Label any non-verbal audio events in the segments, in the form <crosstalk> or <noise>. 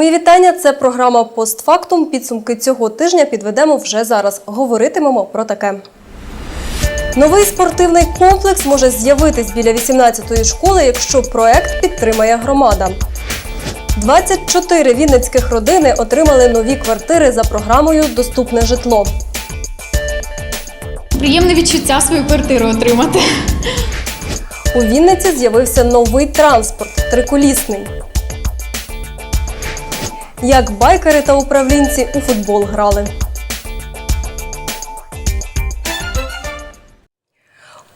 Мої вітання. Це програма Постфактум. Підсумки цього тижня підведемо вже зараз. Говоритимемо про таке. Новий спортивний комплекс може з'явитись біля 18-ї школи, якщо проект підтримає громада. 24 вінницьких родини отримали нові квартири за програмою Доступне житло. Приємне відчуття свою квартиру отримати. У Вінниці з'явився новий транспорт триколісний. Як байкери та управлінці у футбол грали.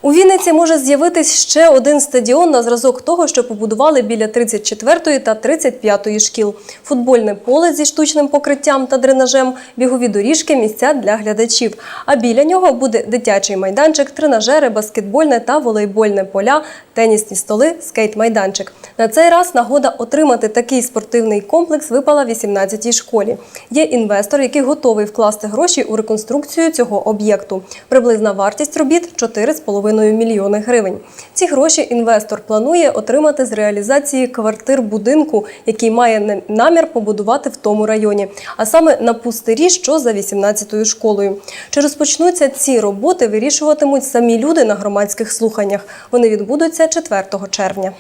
У Вінниці може з'явитись ще один стадіон на зразок того, що побудували біля 34-ї та 35-ї шкіл. Футбольне поле зі штучним покриттям та дренажем, бігові доріжки, місця для глядачів. А біля нього буде дитячий майданчик, тренажери, баскетбольне та волейбольне поля, тенісні столи, скейт-майданчик. На цей раз нагода отримати такий спортивний комплекс випала 18-й школі. Є інвестор, який готовий вкласти гроші у реконструкцію цього об'єкту. Приблизна вартість робіт 4,5 мільйони гривень. Ці гроші інвестор планує отримати з реалізації квартир будинку, який має на- намір побудувати в тому районі, а саме на пустирі, що за 18-ю школою. Чи розпочнуться ці роботи, вирішуватимуть самі люди на громадських слуханнях. Вони відбудуться 4 червня.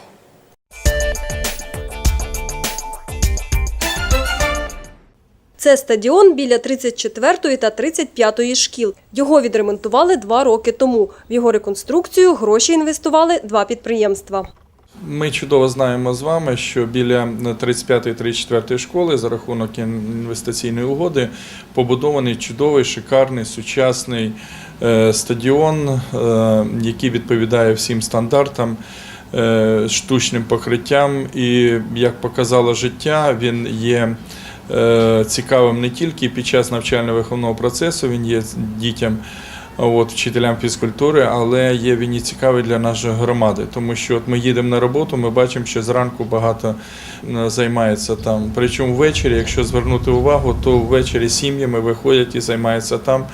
Це стадіон біля 34-ї та 35-ї шкіл. Його відремонтували два роки тому. В його реконструкцію гроші інвестували два підприємства. Ми чудово знаємо з вами, що біля 35-34 школи за рахунок інвестиційної угоди побудований чудовий, шикарний, сучасний е, стадіон, е, який відповідає всім стандартам. е, Штучним покриттям, і як показало життя, він є цікавим не тільки під час навчально-виховного процесу, він є дітям от, вчителям фізкультури, але є він і цікавий для нашої громади, тому що от ми їдемо на роботу, ми бачимо, що зранку багато е, займається там. Причому ввечері, якщо звернути увагу, то ввечері сім'ями виходять і займаються там.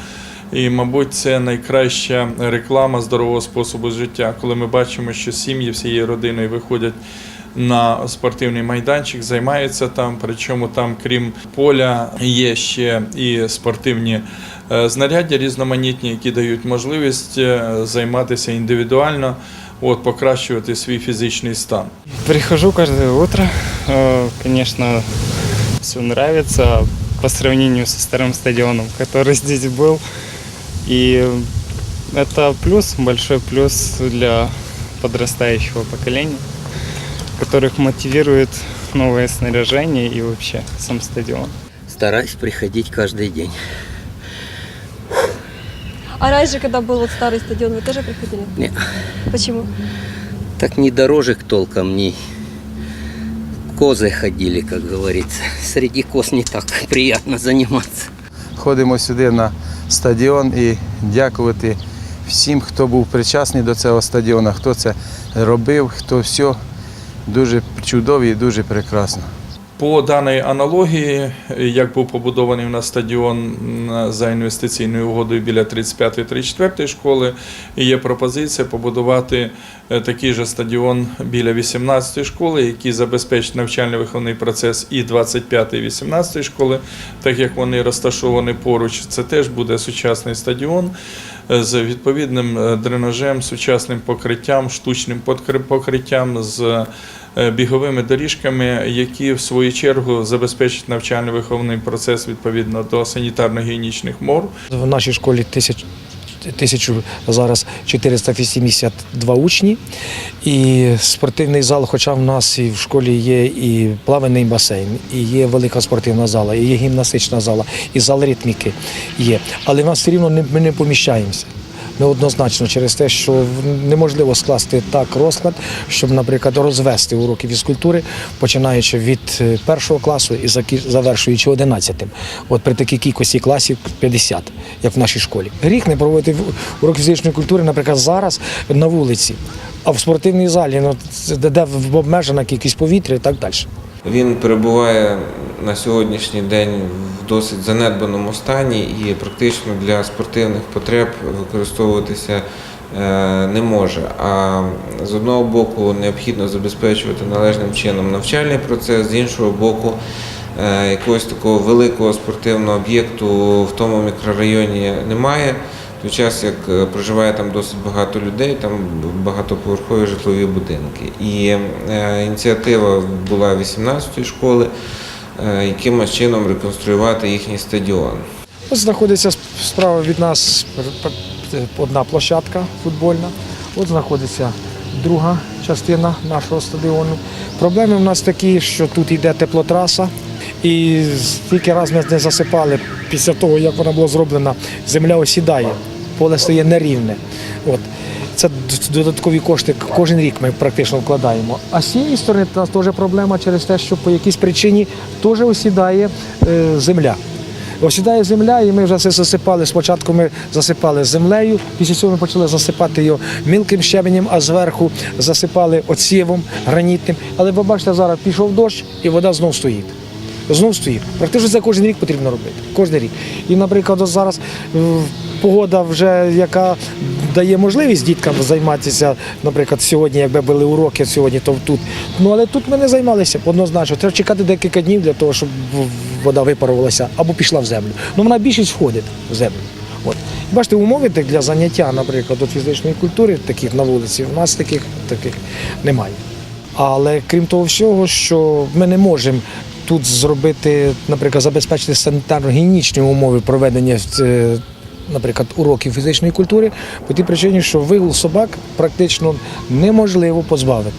І, мабуть, це найкраща реклама здорового способу життя, коли ми бачимо, що сім'ї всією родиною виходять на спортивний майданчик, займаються там. Причому там, крім поля, є ще і спортивні е, знаряддя різноманітні, які дають можливість е, займатися індивідуально, от, покращувати свій фізичний стан. Прихожу каждое утро. Э, Конечно, все нравится по сравнению со старым стадионом, который <laughs> здесь был. И это плюс, большой плюс для подрастающего поколения, которых мотивирует новое снаряжение и вообще сам стадион. Стараюсь приходить каждый день. А раньше, когда был вот старый стадион, вы тоже приходили? Не, Почему? так ни дорожек толком, ни козы ходили, как говорится. Среди коз не так приятно заниматься. Ходимо сюди на стадіон і дякувати всім, хто був причасний до цього стадіону, хто це робив, хто все дуже чудово і дуже прекрасно. По даній аналогії, як був побудований у нас стадіон за інвестиційною угодою біля 35-34 школи, є пропозиція побудувати е, такий же стадіон біля 18 школи, який забезпечить навчально-виховний процес і 25 і 18 школи, так як вони розташовані поруч. Це теж буде сучасний стадіон е, з відповідним е, дренажем, сучасним покриттям, штучним покриттям. з біговими доріжками, які в свою чергу забезпечать навчально-виховний процес відповідно до санітарно-гігієнічних мор. В нашій школі тисяч, тисячу зараз 482 учні. І спортивний зал, хоча в нас і в школі є і плавальний басейн, і є велика спортивна зала, і є гімнастична зала, і зал ритміки є. Але в нас все рівно ми не поміщаємося. Неоднозначно через те, що неможливо скласти так розклад, щоб, наприклад, розвести уроки фізкультури, починаючи від е, першого класу і завершуючи одинадцятим. От при такій кількості класів 50, як в нашій школі. Гріх не проводити в- урок фізичної культури, наприклад, зараз на вулиці, а в спортивній залі, ну, де де обмежена кількість повітря і так далі. Він перебуває на сьогоднішній день в досить занедбаному стані і практично для спортивних потреб використовуватися е, не може. А з одного боку необхідно забезпечувати належним чином навчальний процес, з іншого боку, е, якогось такого великого спортивного об'єкту в тому мікрорайоні немає. Той час, як е, проживає там досить багато людей, там багатоповерхові житлові будинки. І е, ініціатива була 18-ї школи е, якимось чином реконструювати їхній стадіон. Знаходиться справа від нас одна площадка футбольна. От знаходиться друга частина нашого стадіону. Проблеми в нас такі, що тут йде теплотраса. І стільки раз ми не засипали після того, як вона була зроблена, земля осідає, поле стає нерівне. От. Це додаткові кошти кожен рік ми практично вкладаємо. А з цієї сторони у нас теж проблема через те, що по якійсь причині теж осідає е, земля. Осідає земля, і ми вже це засипали. Спочатку ми засипали землею, після цього ми почали засипати його мілким щебенем, а зверху засипали оцєвом гранітним. Але ви бачите, зараз пішов дощ і вода знов стоїть. Знов стоїть. Практично це кожен рік потрібно робити. Кожен рік. І, наприклад, зараз е, погода вже яка дає можливість діткам займатися, наприклад, сьогодні, якби були уроки сьогодні, то тут. Ну але тут ми не займалися однозначно. Треба чекати декілька днів для того, щоб вода випарувалася або пішла в землю. Ну вона більшість входить в землю. От. Бачите, умови для заняття, наприклад, от фізичної культури, таких на вулиці, у нас таких, таких немає. Але крім того всього, що ми не можемо тут зробити, наприклад, забезпечити санітарно-гігієнічні умови проведення е, наприклад, уроків фізичної культури по тій причині, що вигул собак практично неможливо позбавити.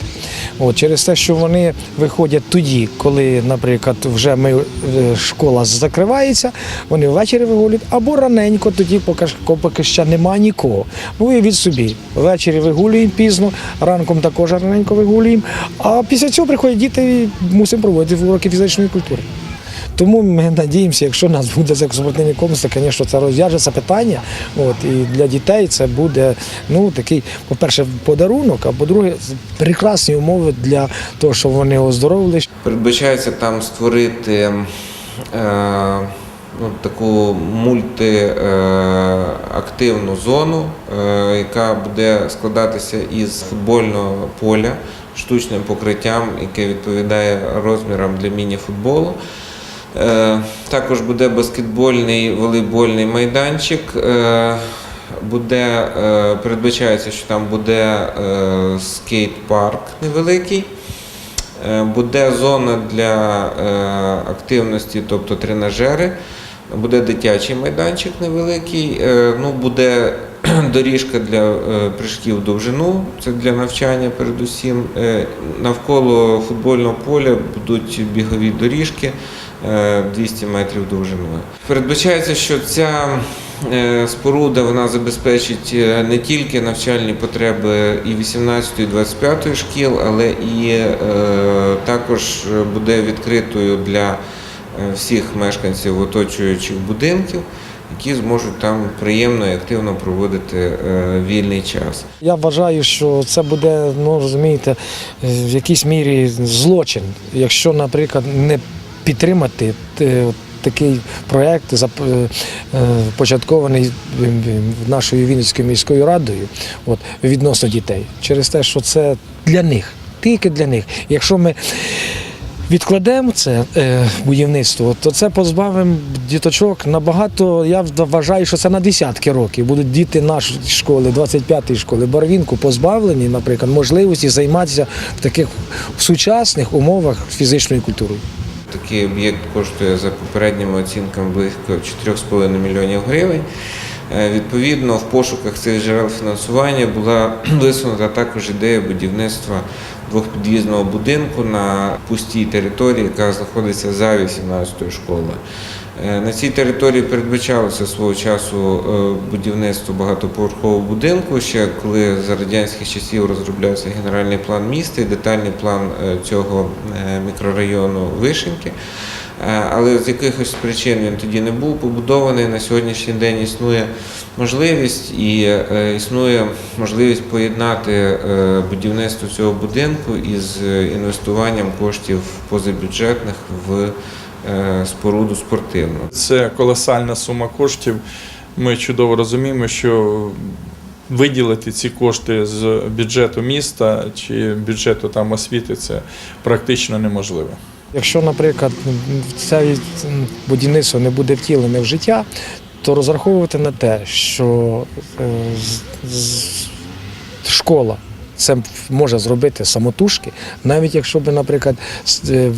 От, через те, що вони виходять тоді, коли, наприклад, вже ми, е, школа закривається, вони ввечері вигулюють, або раненько, тоді, поки, поки ще нема нікого. Ну, уявіть собі, ввечері вигулюємо пізно, ранком також раненько вигулюємо, а після цього приходять діти і мусимо проводити уроки фізичної культури. Тому ми надіємося, якщо нас буде цей спортивний комплекс, то, звісно, це розв'яжеться питання. От, і для дітей це буде ну, такий, по-перше, подарунок, а по-друге, прекрасні умови для того, щоб вони оздоровились. Передбачається там створити е, ну, таку мультиактивну зону, е, яка буде складатися із футбольного поля штучним покриттям, яке відповідає розмірам для міні-футболу. Е, Також буде баскетбольний волейбольний майданчик. Е, Буде, е, передбачається, що там буде скейт-парк невеликий. Буде зона для активності, тобто тренажери, буде дитячий майданчик невеликий, ну, буде <clears throat> доріжка для прыжків довжину, це для навчання передусім. Навколо футбольного поля будуть бігові доріжки 200 метрів довжиною. Передбачається, що ця е, споруда вона забезпечить е, не тільки навчальні потреби і 18, і 25 шкіл, але і е, також буде відкритою для е, всіх мешканців оточуючих будинків, які зможуть там приємно і активно проводити е, вільний час. Я вважаю, що це буде, ну розумієте, в якійсь мірі злочин, якщо, наприклад, не підтримати е, такий проєкт, зап- е, е, нашою Вінницькою міською радою от, відносно дітей, через те, що це для них, тільки для них. Якщо ми відкладемо це будівництво, то це позбавимо діточок набагато. Я вважаю, що це на десятки років. Будуть діти нашої школи, 25-ї школи, Барвінку, позбавлені, наприклад, можливості займатися в таких сучасних умовах фізичною культурою. Такий об'єкт коштує за попередніми оцінками близько 4,5 мільйонів гривень. Е, Відповідно, в пошуках цих джерел фінансування була <clears throat> висунута також ідея будівництва двохпід'їзного будинку на пустій території, яка знаходиться за 18-ю школою. Е, На цій території передбачалося свого часу е, будівництво багатоповерхового будинку. Ще коли за радянських часів розроблявся генеральний план міста і детальний план е, цього мікрорайону Вишеньки. Е, Але з якихось причин він тоді не був побудований. На сьогоднішній день існує можливість і існує можливість поєднати будівництво цього будинку із інвестуванням коштів позабюджетних в споруду спортивну. Це колосальна сума коштів. Ми чудово розуміємо, що виділити ці кошти з бюджету міста чи бюджету там освіти це практично неможливо. Якщо, наприклад, це будівництво не буде втілене в життя, то розраховувати на те, що е, школа це може зробити самотужки, навіть якщо б, наприклад, е,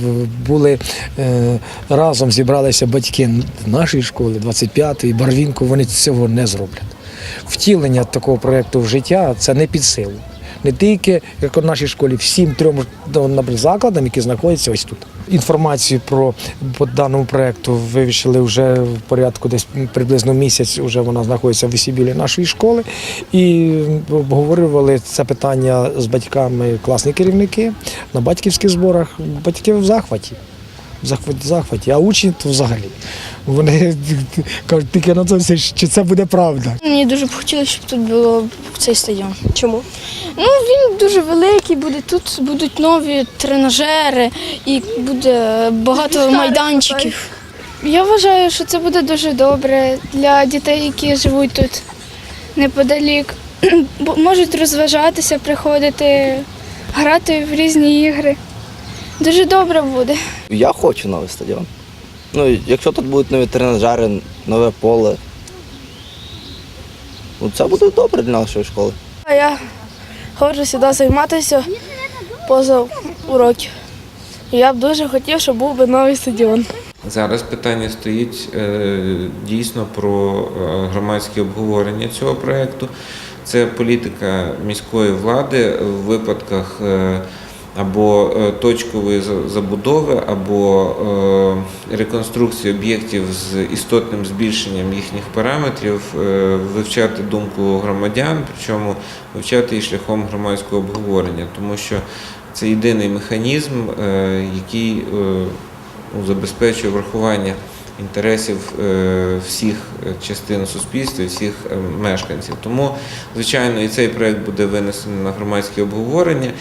були е, разом зібралися батьки нашої школи, 25-ї, Барвінку, вони цього не зроблять. Втілення такого проєкту в життя це не під силу. Не тільки як у нашій школі, всім трьом ну, закладам, які знаходяться ось тут. Інформацію про по даному проекту вивішили вже в порядку десь приблизно місяць. Вже вона знаходиться в весібілі нашої школи. І обговорювали це питання з батьками класні керівники на батьківських зборах. Батьки в захваті. В захваті, захваті, а учні то взагалі. Вони <laughs> кажуть, тільки на це чи це буде правда. Мені дуже б хотілося, щоб тут було цей стадіон. Чому? Ну він дуже великий, буде тут будуть нові тренажери і буде багато майданчиків. Я вважаю, що це буде дуже добре для дітей, які живуть тут неподалік. <clears throat> Бо можуть розважатися, приходити, грати в різні ігри. Дуже добре буде. Я хочу новий стадіон. Ну, якщо тут будуть нові тренажери, нове поле, ну, це буде добре для нашої школи. Я ходжу сюди займатися поза уроків. Я б дуже хотів, щоб був би новий стадіон. Зараз питання стоїть е, дійсно про е, громадське обговорення цього проєкту. Це політика міської влади в випадках е, або е, точкової забудови, або е, реконструкції об'єктів з істотним збільшенням їхніх параметрів, е, вивчати думку громадян, причому вивчати її шляхом громадського обговорення, тому що це єдиний механізм, який ну, забезпечує врахування інтересів всіх частин суспільства, всіх мешканців. Тому, звичайно, і цей проект буде винесений на громадське обговорення.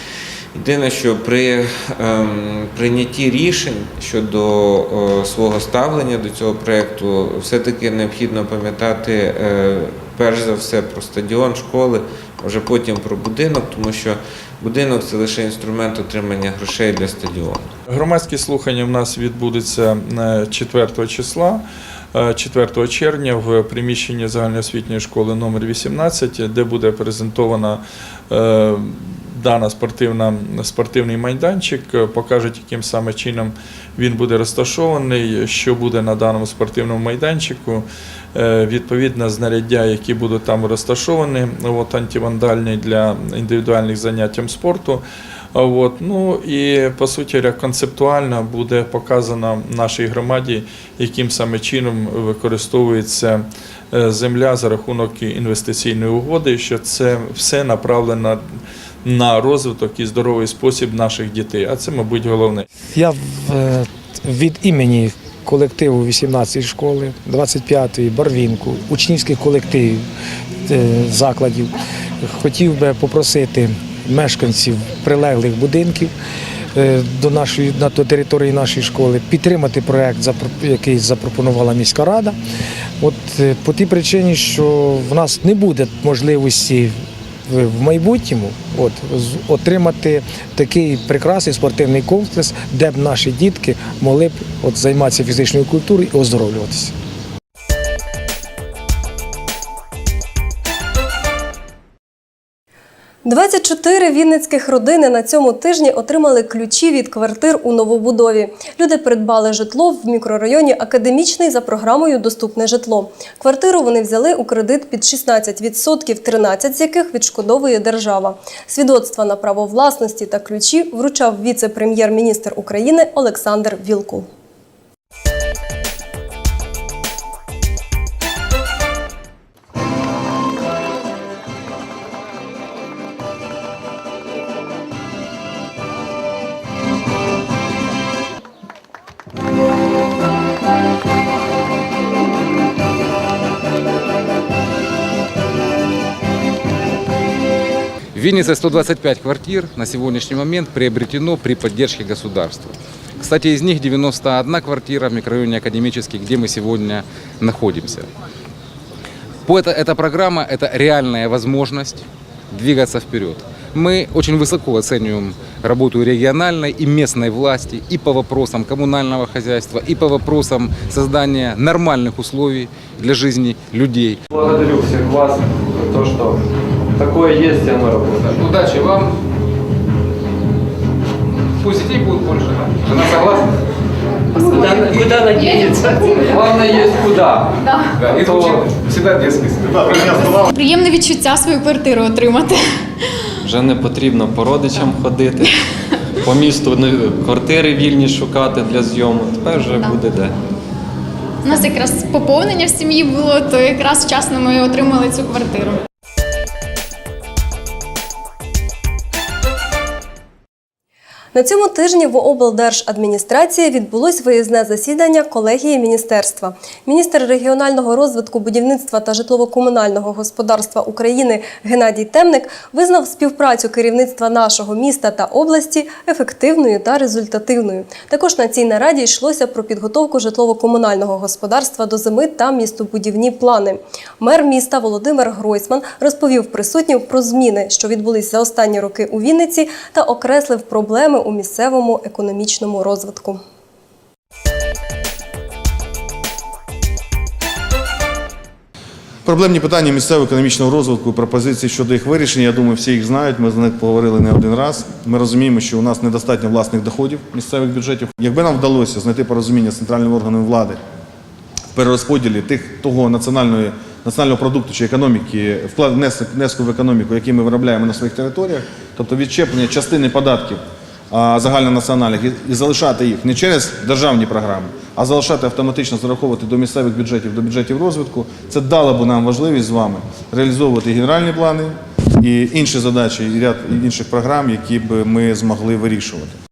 Єдине, що при ем, прийнятті рішень щодо е, свого ставлення до цього проекту, все-таки необхідно пам'ятати е, перш за все про стадіон, школи, а вже потім про будинок, тому що будинок це лише інструмент отримання грошей для стадіону. Громадські слухання в нас відбудуться е, 4 числа. е, 4 червня в приміщенні загальноосвітньої школи номер 18, де буде презентована дана спортивна, спортивний майданчик, е, покажуть, яким саме чином він буде розташований, що буде на даному спортивному майданчику. Е, Відповідно, знаряддя, які будуть там розташовані, от, антивандальні для індивідуальних занять спорту. От, ну і по суті концептуально буде показано нашій громаді, яким саме чином використовується е, земля за рахунок інвестиційної угоди, що це все направлено на розвиток і здоровий спосіб наших дітей. А це, мабуть, головне. Я е, від імені колективу 18 школи, 25-ї, Барвінку, учнівських колективів е, закладів хотів би попросити мешканців прилеглих будинків е, до нашої на до території нашої школи підтримати проект, який запропонувала міська рада. От по тій причині, що в нас не буде можливості в майбутньому от, отримати такий прекрасний спортивний комплекс, де б наші дітки могли б от, займатися фізичною культурою і оздоровлюватися. – 24 вінницьких родини на цьому тижні отримали ключі від квартир у новобудові. Люди придбали житло в мікрорайоні Академічний за програмою Доступне житло. Квартиру вони взяли у кредит під 16%, 13 з яких відшкодовує держава. Свідоцтва на право власності та ключі вручав віце-прем'єр-міністр України Олександр Вілкул. Виннице 125 квартир на сегодняшний момент приобретено при поддержке государства. Кстати, из них 91 квартира в микрорайоне Академический, где мы сегодня находимся. Это, эта программа – это реальная возможность двигаться вперед. Мы очень высоко оцениваем работу региональной и местной власти и по вопросам коммунального хозяйства, и по вопросам создания нормальных условий для жизни людей. Благодарю всех вас за то, что такое есть, и оно работает. Удачи вам. Пусть детей будет больше, да? Жена согласна? Главное есть куда. Да, и звучит всегда детский Приємне відчуття свою квартиру отримати. Вже не потрібно по родичам ходити, <laughs> по місту не- квартири вільні шукати для зйому. Тепер вже буде де. У нас якраз поповнення в сім'ї було, то якраз вчасно ми отримали цю квартиру. На цьому тижні в облдержадміністрації відбулось виїзне засідання колегії міністерства. Міністр регіонального розвитку, будівництва та житлово-комунального господарства України Геннадій Темник визнав співпрацю керівництва нашого міста та області ефективною та результативною. Також на цій нараді йшлося про підготовку житлово-комунального господарства до зими та містобудівні плани. Мер міста Володимир Гройсман розповів присутнім про зміни, що відбулись за останні роки у Вінниці, та окреслив проблеми у місцевому економічному розвитку. Проблемні питання місцевого економічного розвитку, пропозиції щодо їх вирішення, я думаю, всі їх знають. Ми за них поговорили не один раз. Ми розуміємо, що у нас недостатньо власних доходів місцевих бюджетів. Якби нам вдалося знайти порозуміння з центральними органами влади в перерозподілі тих того національної національного продукту чи економіки, внеску в економіку, який ми виробляємо на своїх територіях, тобто відчеплення частини податків загальнонаціональних і, залишати їх не через державні програми, а залишати автоматично зараховувати до місцевих бюджетів, до бюджетів розвитку, це дало б нам можливість з вами реалізовувати генеральні плани і інші задачі, і ряд інших програм, які б ми змогли вирішувати.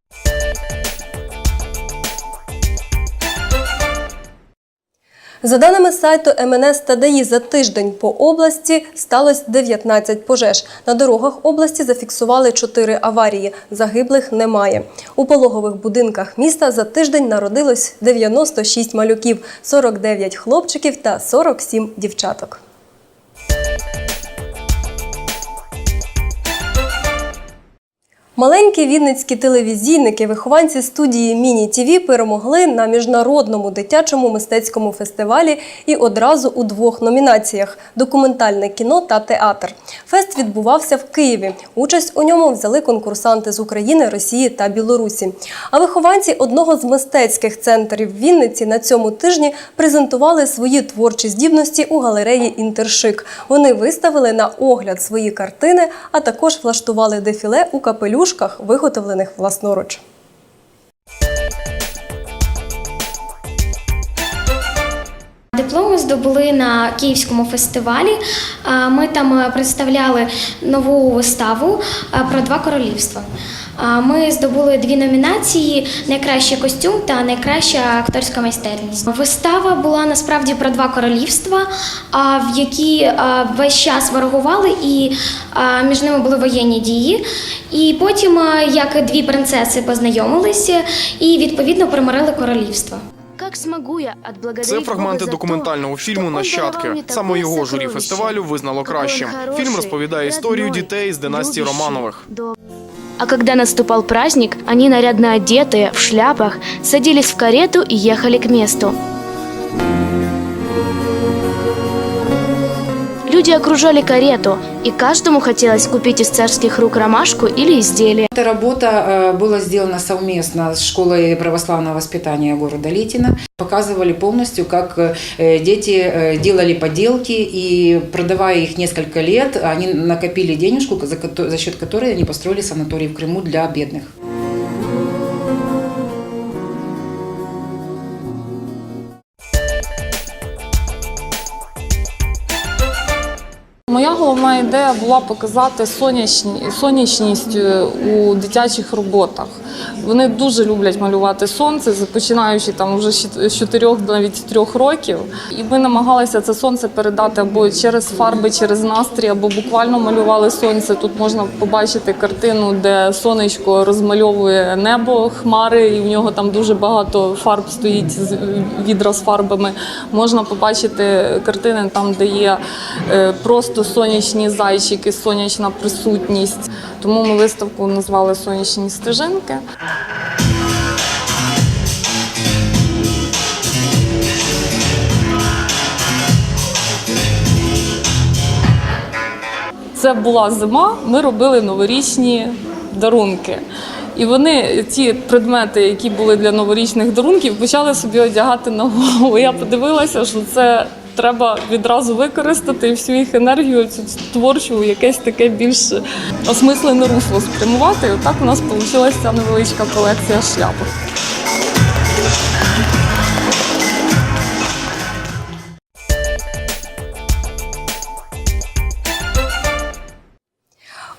За даними сайту МНС ТДІ, за тиждень по області сталося 19 пожеж. На дорогах області зафіксували 4 аварії. Загиблих немає. У пологових будинках міста за тиждень народилось 96 малюків, 49 хлопчиків та 47 дівчаток. Маленькі вінницькі телевізійники, вихованці студії Міні ТІВІ перемогли на міжнародному дитячому мистецькому фестивалі і одразу у двох номінаціях: документальне кіно та театр. Фест відбувався в Києві. Участь у ньому взяли конкурсанти з України, Росії та Білорусі. А вихованці одного з мистецьких центрів Вінниці на цьому тижні презентували свої творчі здібності у галереї Інтершик. Вони виставили на огляд свої картини, а також влаштували дефіле у капелюшках, виготовлених власноруч. Дипломи здобули на Київському фестивалі. Ми там е, представляли нову виставу е, про два королівства. А, Ми здобули дві номінації: найкращий костюм та найкраща акторська майстерність. Вистава була насправді про два королівства, а, в які весь час ворогували, і між ними були воєнні дії. І потім, як дві принцеси познайомилися і відповідно примирили королівство. Це фрагменти документального фільму Нащадки. Саме його журі фестивалю визнало кращим. Фільм розповідає історію дітей з династії Романових. А когда наступал праздник, они нарядно одетые, в шляпах, садились в карету и ехали к месту. Люди окружали карету, и каждому хотелось купить из царских рук ромашку или изделие. Эта работа э, была сделана совместно с школой православного воспитания города Литина. Показывали полностью, как э, дети э, делали поделки и продавая их несколько лет, они накопили денежку, за счет которой они построили санаторий в Крыму для бедных. Головна ідея була показати сонячні, сонячність е, у дитячих роботах. Вони дуже люблять малювати сонце, починаючи там вже з 4 навіть трьох років. І ми намагалися це сонце передати або через фарби, через настрій, або буквально малювали сонце. Тут можна побачити картину, де сонечко розмальовує небо, хмари, і в нього там дуже багато фарб стоїть з- відра з фарбами. Можна побачити картини там, де є е, просто сонячні зайчики, сонячна присутність. Тому ми виставку назвали Сонячні стежинки. Це була зима, ми робили новорічні дарунки. І вони, ті предмети, які були для новорічних дарунків, почали собі одягати на голову. Я подивилася, що це треба відразу використати всю їх енергію, цю творчу, якесь таке більш осмислене русло спрямувати. І отак у нас вийшла невеличка колекція шляпок.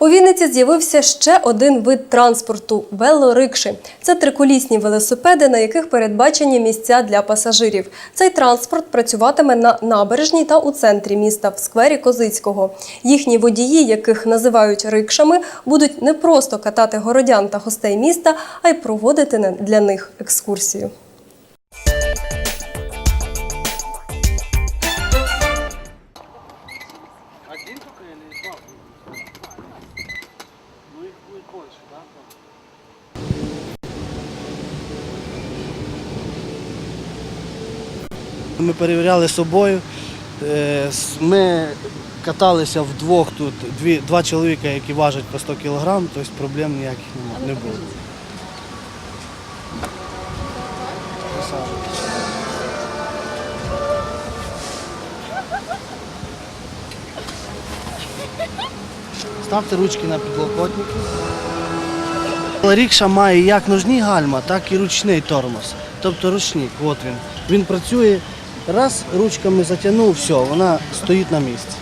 У Вінниці з'явився ще один вид транспорту велорикші. Це триколісні велосипеди, на яких передбачені місця для пасажирів. Цей транспорт працюватиме на набережній та у центрі міста в сквері Козицького. Їхні водії, яких називають рикшами, будуть не просто катати городян та гостей міста, а й проводити для них екскурсію. Ми перевіряли собою. Е, Ми каталися вдвох тут, дві, два чоловіка, які важать по 100 кг, тобто проблем ніяких не було. Ставте ручки на підлокотники. Рікша має як ножні гальма, так і ручний тормоз. Тобто ручник, от він. Він працює, раз, ручками затягнув, все, вона стоїть на місці.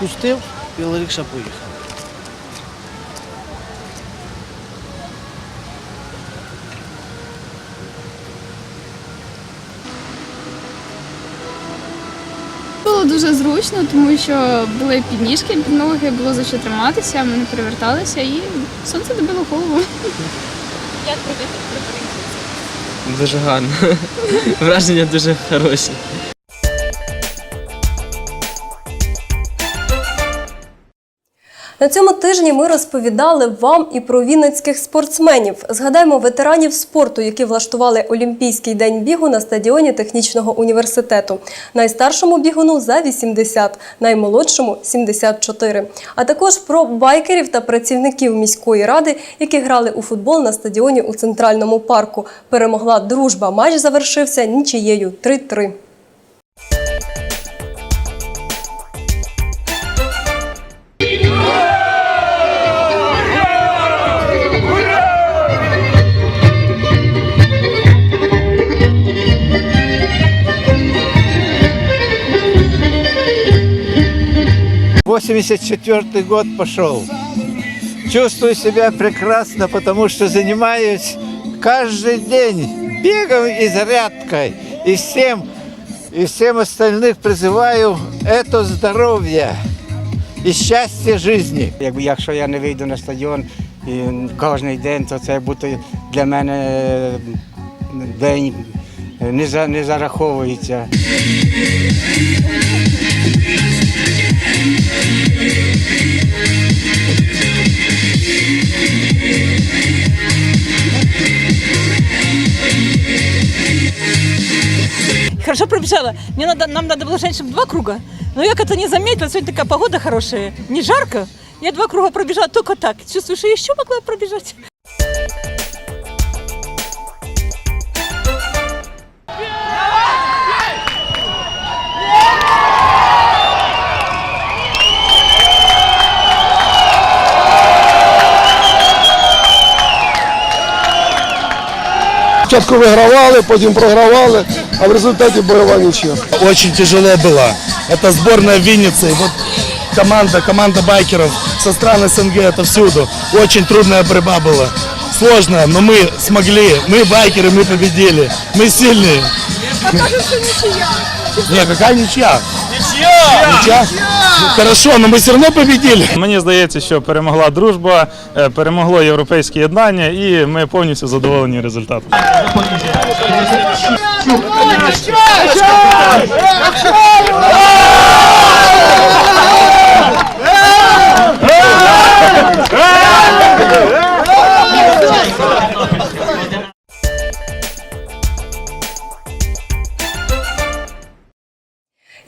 Пустив, і рікша поїхала. Було дуже зручно, тому що були підніжки під ноги, було за що триматися, ми не переверталися і сонце добило голову. Як Дуже гарно. <laughs> Враження дуже хороші. На цьому тижні ми розповідали вам і про вінницьких спортсменів. Згадаємо ветеранів спорту, які влаштували Олімпійський день бігу на стадіоні технічного університету. Найстаршому бігуну за 80, наймолодшому 74. А також про байкерів та працівників міської ради, які грали у футбол на стадіоні у центральному парку. Перемогла дружба. Матч завершився нічиєю 3-3. Восемьдесят четвертый год пошел. Чувствую себя прекрасно, потому что занимаюсь каждый день бегом и зарядкой. И всем, и всем остальных призываю это здоровье і щастя житті. Якби якщо я не вийду на стадіон і кожен день, то це буде для мене е, день не, за, не зараховується. Хорошо пробежала. Мне надо, нам надо было раньше два круга. Но я как-то не заметила, сегодня такая погода хорошая, не жарко. Я два круга пробежала только так. Чувствую, что еще могла пробежать. Спочатку вигравали, потім програвали, а в результаті бойова нічия. Очень тяжело было. Это сборная Винницы. Вот команда, команда байкеров со стран СНГ отовсюду. Очень трудная борьба была. Сложная, но мы смогли. Мы байкеры, мы победили. Мы сильные. Не, какая ничья? Ничья! Ничья? Ну, Хорошо, але ми все одно побіділи. Мені здається, що перемогла дружба, е, перемогло європейське єднання, і ми повністю задоволені результатом.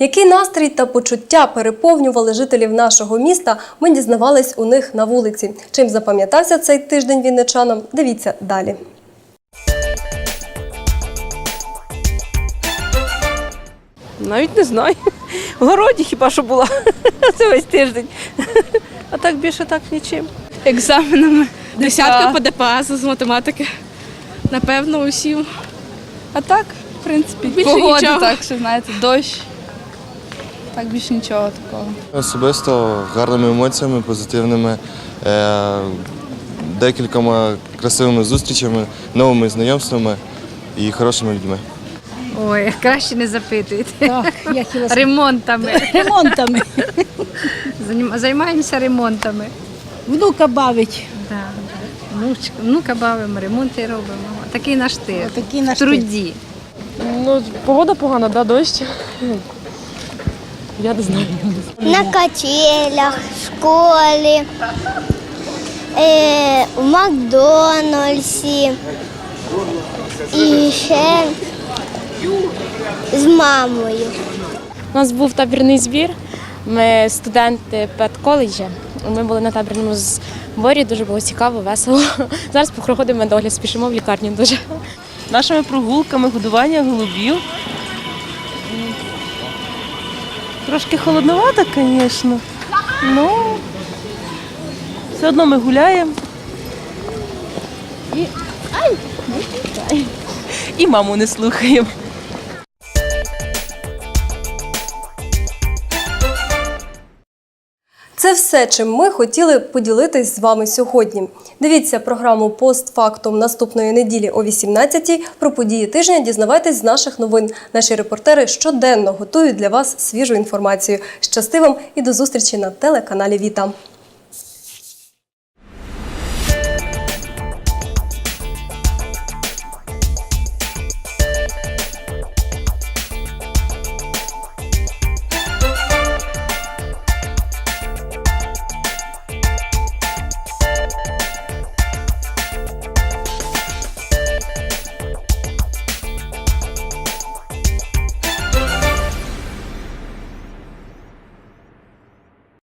Який настрій та почуття переповнювали жителів нашого міста, ми дізнавались у них на вулиці. Чим запам'ятався цей тиждень вінничанам? Дивіться далі. Навіть не знаю. В городі хіба що була <laughs> це весь тиждень. А так більше так нічим. Екзаменами. Десятка по ДПС з математики. Напевно, усім. А так, в принципі, більше погода нічого. так, що знаєте, дощ. Так більше нічого такого. Особисто гарними емоціями, позитивними, е, декількома красивими зустрічами, новими знайомствами і хорошими людьми. Ой, краще не запитуйте. Так, я хотіла Ремонтами. <laughs> Ремонтами. Занім- Займаємося ремонтами. Внука бавить. Да. Внучка, внука бавимо, ремонти робимо. Такий наш тир. Такий наш В труді. Ну, погода погана, да, дощ. Я не знаю. На качелях, в школі, е, в Макдональдсі і ще з мамою. У нас був табірний збір. Ми студенти педколеджа. Ми були на табірному зборі, дуже було цікаво, весело. Зараз проходимо медогляд, спішимо в лікарню дуже. Нашими прогулками, годування голубів. Трошки холодновато, звісно. Ну, все одно ми гуляємо. І, і маму не слухаємо. Все, чим ми хотіли поділитись з вами сьогодні. Дивіться програму постфактум наступної неділі о 18-й. Про події тижня дізнавайтесь з наших новин. Наші репортери щоденно готують для вас свіжу інформацію. Щасти вам і до зустрічі на телеканалі Віта.